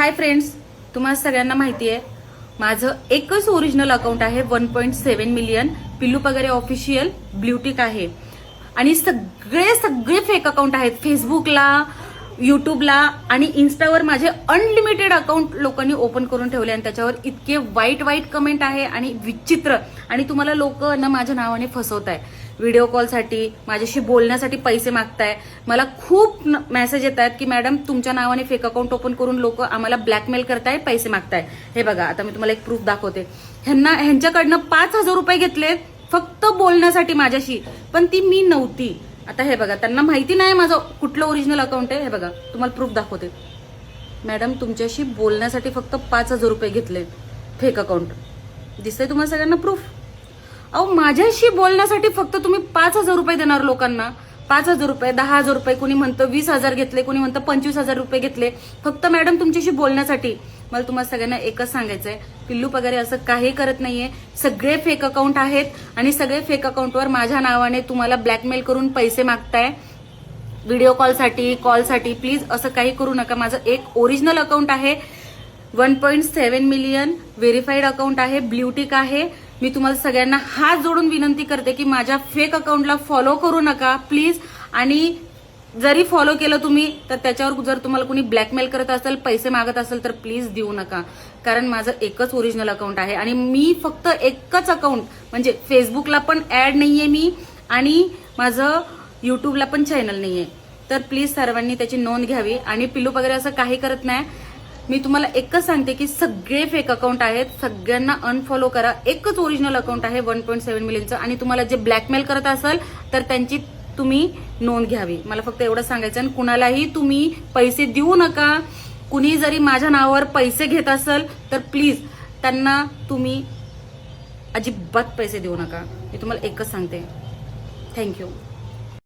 Hi friends तुम्हाला सगळ्यांना माहिती आहे माझं एकच ओरिजिनल अकाउंट आहे one point seven million Pillu Pagare official ब्ल्यूटिक आहे. आणि सगळे सगळे फेक अकाउंट आहेत. फेसबुकला युट्यूबला आणि इन्स्टावर माझे अनलिमिटेड अकाउंट लोकांनी ओपन करून ठेवले आणि त्याच्यावर इतके वाईट वाईट कमेंट आहे आणि विचित्र. आणि तुम्हाला लोक ना माझ्या नावाने फसवत आहे व्हिडिओ कॉलसाठी माझ्याशी बोलण्यासाठी पैसे मागताय. मला खूप मेसेज येत आहेत की मॅडम तुमच्या नावाने फेक अकाउंट ओपन करून लोक आम्हाला ब्लॅकमेल करताय पैसे मागताय. हे बघा आता मी तुम्हाला एक प्रूफ दाखवते. ह्यांना ह्यांच्याकडनं पाच हजार रुपये घेतले फक्त बोलण्यासाठी माझ्याशी. पण ती मी नव्हती. आता हे बघा त्यांना माहिती नाही माझं कुठलं ओरिजिनल अकाउंट आहे. हे बघा तुम्हाला प्रूफ दाखवते. मॅडम तुमच्याशी बोलण्यासाठी फक्त पाच हजार रुपये घेतले फेक अकाउंट दिसतंय तुम्हाला सगळ्यांना प्रूफ अहो माझ्याशी बोलण्यासाठी फक्त तुम्ही पाच हजार रुपये देणार लोकांना. पाच हजार रुपये दहा हजार रुपये कोणी म्हणतं वीस हजार घेतले कोणी म्हणतं पंचवीस हजार रुपये घेतले. फक्त मॅडम तुमच्याशी बोलण्यासाठी. मला तुम्हाला सगळ्यांना एकच सांगायचंय पिल्लू पगारे असं काही करत नाहीये. सगळे फेक अकाउंट आहेत आणि सगळे फेक अकाउंटवर माझ्या नावाने तुम्हाला ब्लॅकमेल करून पैसे मागताय. व्हिडिओ कॉलसाठी कॉलसाठी प्लीज असं काही करू नका. माझं एक ओरिजिनल अकाउंट आहे. One point seven million verified account आहे. ब्ल्यूटिक आहे. मी तुम्हाला सगळ्यांना हात जोडून विनंती करते की माझ्या फेक अकाउंटला फॉलो करू नका प्लीज आणि जरी फॉलो केलं तुम्ही तर त्याच्यावर जर तुम्हाला कुणी ब्लॅकमेल करत असेल पैसे मागत असेल तर प्लीज देऊ नका. कारण माझं एकच ओरिजिनल अकाउंट आहे. आणि मी फक्त एकच अकाउंट म्हणजे फेसबुकला पण ऍड नाहीये मी आणि माझं युट्यूबला पण चॅनल नाहीये. तर प्लीज सर्वांनी त्याची नोंद घ्यावी. आणि पिलू वगैरे असं काही करत नाही. मी तुम्हाला एकच सांगते की सगळे फेक अकाउंट आहेत. सगळ्यांना अनफॉलो करा. एकच ओरिजिनल अकाउंट आहे वन पॉईंट सेव्हन मिलियनचं आणि तुम्हाला जे ब्लॅकमेल करत असाल तर त्यांची तुम्ही नोंद घ्यावी. मला फक्त एवढं सांगायचं आणि कुणालाही तुम्ही पैसे देऊ नका. कुणी जरी माझ्या नावावर पैसे घेत असेल तर प्लीज त्यांना तुम्ही अजिबात पैसे देऊ नका. मी तुम्हाला एकच सांगते. थँक्यू